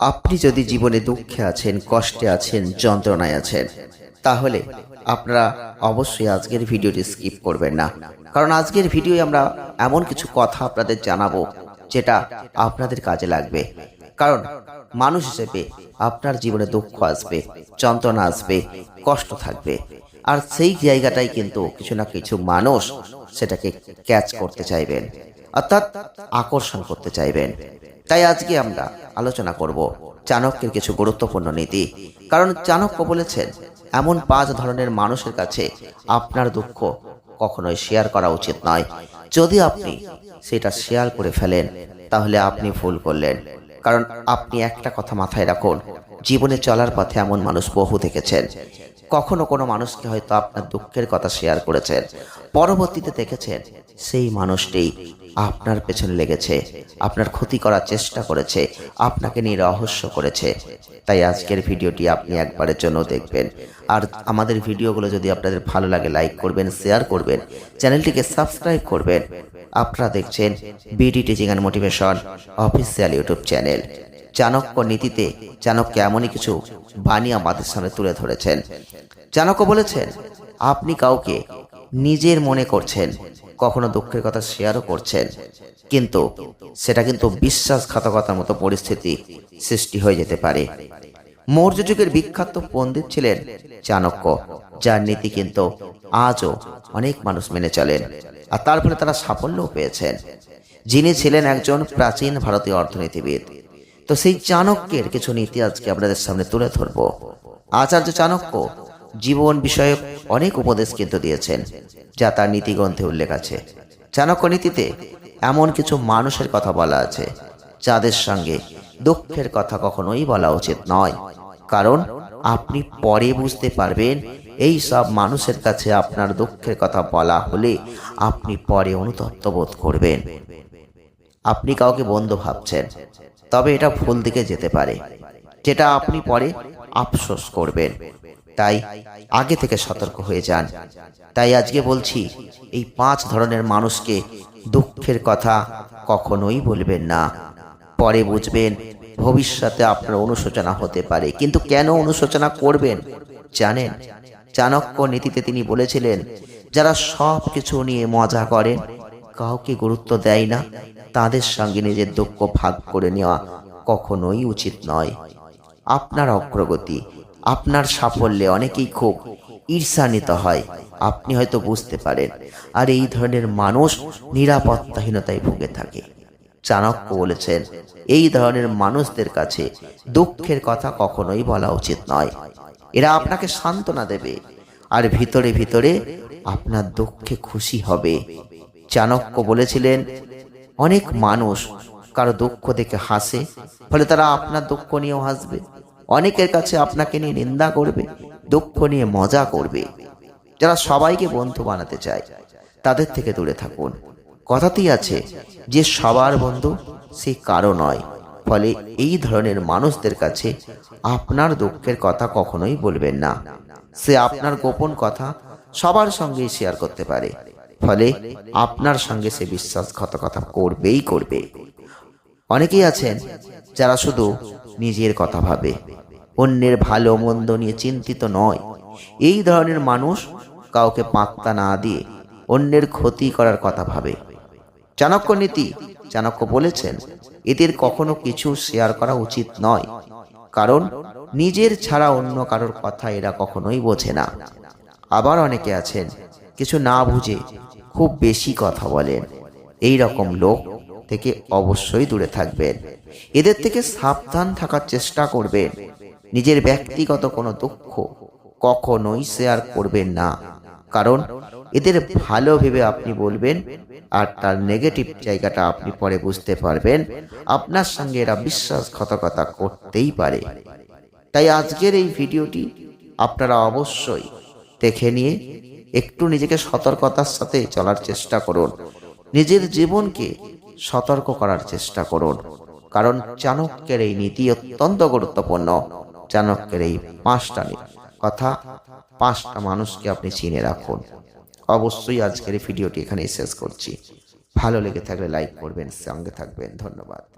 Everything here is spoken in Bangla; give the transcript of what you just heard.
আপনি যদি জীবনে দুঃখে আছেন, কষ্টে আছেন, যন্ত্রণায় আছেন, তাহলে আপনারা অবশ্যই আজকের ভিডিওটি স্কিপ করবেন না। কারণ আজকের ভিডিওয়ে আমরা এমন কিছু কথা আপনাদের জানাব, যেটা আপনাদের কাজে লাগবে। কারণ মানুষ হিসেবে আপনার জীবনে দুঃখ আসবে, যন্ত্রণা আসবে, কষ্ট থাকবে। আর সেই জায়গাটাই কিন্তু কিছু না কিছু মানুষ সেটাকে ক্যাচ করতে চাইবেন, অর্থাৎ আকর্ষণ করতে চাইবেন। তাই আজকে আমরা আলোচনা করব চাণক্যের কিছু গুরুত্বপূর্ণ নীতি। কারণ চাণক্য বলেছেন, এমন পাঁচ ধরনের মানুষের কাছে আপনার দুঃখ কখনোই শেয়ার করা উচিত নয়। যদি আপনি সেটা শেয়ার করে ফেলেন, তাহলে আপনি ভুল করলেন। কারণ আপনি একটা কথা মাথায় রাখুন, জীবনে চলার পথে এমন মানুষ বহু দেখেছেন। কখনো কোনো মানুষকে হয়তো আপনার দুঃখের কথা শেয়ার করেছেন, পরবর্তীতে দেখেছেন সেই মানুষটি আপনার পেছনে লেগেছে, আপনার ক্ষতি করার চেষ্টা করেছে, আপনাকে নিয়ে রহস্য করেছে। তাই আজকের ভিডিওটি আপনি একবারের জন্য দেখবেন। আর আমাদের ভিডিওগুলো যদি আপনাদের ভালো লাগে, লাইক করবেন, শেয়ার করবেন, চ্যানেলটিকে সাবস্ক্রাইব করবেন। আপনারা দেখছেন BD teaching and motivation official YouTube channel. Chanakya নীতিতে চাণক্য এমনই কিছু বাণী আমাদের সামনে তুলে ধরেছেন। চাণক্য বলেছেন, আপনি কাউকে নিজের মনে করছেন কখনো দুঃখের কথা শেয়ারও করছেন। কিন্তু সেটা কিন্তু বিশ্বাসঘাতকতার মতো পরিস্থিতি সৃষ্টি হয়ে যেতে পারে। মৌর্য যুগের বিখ্যাত পণ্ডিত ছিলেন চাণক্য, যার নীতি কিন্তু আজও অনেক মানুষ মেনে চলেন, আর তার ফলে তারা সাফল্যও পেয়েছেন। যিনি ছিলেন একজন প্রাচীন ভারতীয় অর্থনীতিবিদ। তো সেই চাণক্যের কিছু নীতি আজকে আপনাদের সামনে তুলে ধরব। আচার্য চাণক্য জীবন বিষয়ক অনেক উপদেশ কিন্তু দিয়েছেন। যা তার নীতিগ্রন্থে উল্লেখ আছে। চাণক্য নীতিতে এমন কিছু মানুষের কথা বলা আছে, যাদের সঙ্গে দুঃখের কথা কখনোই বলা উচিত নয়। কারণ আপনি পরে বুঝতে পারবেন, এই সব মানুষের কাছে আপনার দুঃখের কথা বলা হলে আপনি পরে অনুতপ্ত বোধ করবেন। আপনি কাউকে বন্ধু ভাবছেন, তবে এটা ভুল দিকে যেতে পারে, যেটা আপনি পরে আফসোস করবেন। তাই আগে থেকে সতর্ক হয়ে যান। তাই আজকে বলছি, এই পাঁচ ধরনের মানুষকে দুঃখের কথা কখনোই বলবেন না। পরে বুঝবেন, ভবিষ্যতে আপনার অনুশোচনা হতে পারে। কিন্তু কেন অনুশোচনা করবেন? জানেন, চাণক্য নীতিতে তিনি বলেছিলেন, যারা সব কিছু নিয়ে মজা করেন কাউকে গুরুত্ব দেয় না, তাদের সঙ্গে নিজের দুঃখ ভাগ করে নেওয়া কখনোই উচিত নয়। আপনার অগ্রগতি আপনার সাফল্যে অনেকেই খুব ঈর্ষান্বিত হয়। আপনি হয়তো বুঝতে পারেন। আর এই ধরনের মানুষ নিরাপত্তাহীনতায় ভুগে থাকে। চাণক্য বলেছেন, এই ধরনের মানুষদের কাছে দুঃখের কথা কখনোই বলা উচিত নয়। এরা আপনাকে সান্ত্বনা দেবে। আর ভিতরে ভিতরে আপনার দুঃখে খুশি হবে। চাণক্য বলেছিলেন, অনেক মানুষ কারও দুঃখ দেখে হাসে, ফলে তারা আপনার দুঃখ নিয়েও হাসবে। অনেকের কাছে আপনাকে নিয়ে নিন্দা করবে, দুঃখ নিয়ে মজা করবে। যারা সবাইকে বন্ধু বানাতে চায়, তাদের থেকে দূরে থাকুন। কথাতেই আছে, যে সবার বন্ধু, সে কারও নয়। ফলে এই ধরনের মানুষদের কাছে আপনার দুঃখের কথা কখনোই বলবেন না। সে আপনার গোপন কথা সবার সঙ্গেই শেয়ার করতে পারে। ফলে আপনার সঙ্গে সে বিশ্বাসঘাতকতা করবেই করবে। অনেকেই আছেন যারা শুধু নিজের কথা ভাবে। অন্যের ভালো মন্দ নিয়ে চিন্তিত নয়। এই ধরনের মানুষ কাউকে পাত্তা না দিয়ে অন্যের ক্ষতি করার কথা ভাবে। চাণক্য নীতি, চাণক্য বলেছেন, এদের কখনো কিছু শেয়ার করা উচিত নয়। কারণ নিজের ছাড়া অন্য কারোর কথা এরা কখনোই বোঝে না। আবার অনেকে আছেন, কিছু না বুঝে খুব বেশি কথা বলেন। এই রকম লোক থেকে অবশ্যই দূরে থাকবেন। এদের থেকে সাবধান থাকার চেষ্টা করবেন। নিজের ব্যক্তিগত কোনো দুঃখ কখনোই শেয়ার করবেন না। কারণ এদের ভালো ভেবে আপনি বলবেন আর তার নেগেটিভ জায়গাটা আপনি পরে বুঝতে পারবেন। আপনার সঙ্গে এরা বিশ্বাসঘাতকতা করতেই পারে। তাই আজকের এই ভিডিওটি আপনারা অবশ্যই দেখে নিয়ে একটু নিজেকে সতর্কতার সাথে চলার চেষ্টা করুন। নিজের জীবনকে সতর্ক করার চেষ্টা করুন। কারণ চাণক্যের এই নীতি অত্যন্ত গুরুত্বপূর্ণ। চাণক্যের এই পাঁচটা কথা, পাঁচটা মানুষকে আপনি চিনে রাখুন। অবশ্যই আজকের ভিডিওটি এখানেই শেষ করছি। ভালো লেগে থাকলে লাইক করবেন, সঙ্গে থাকবেন। ধন্যবাদ।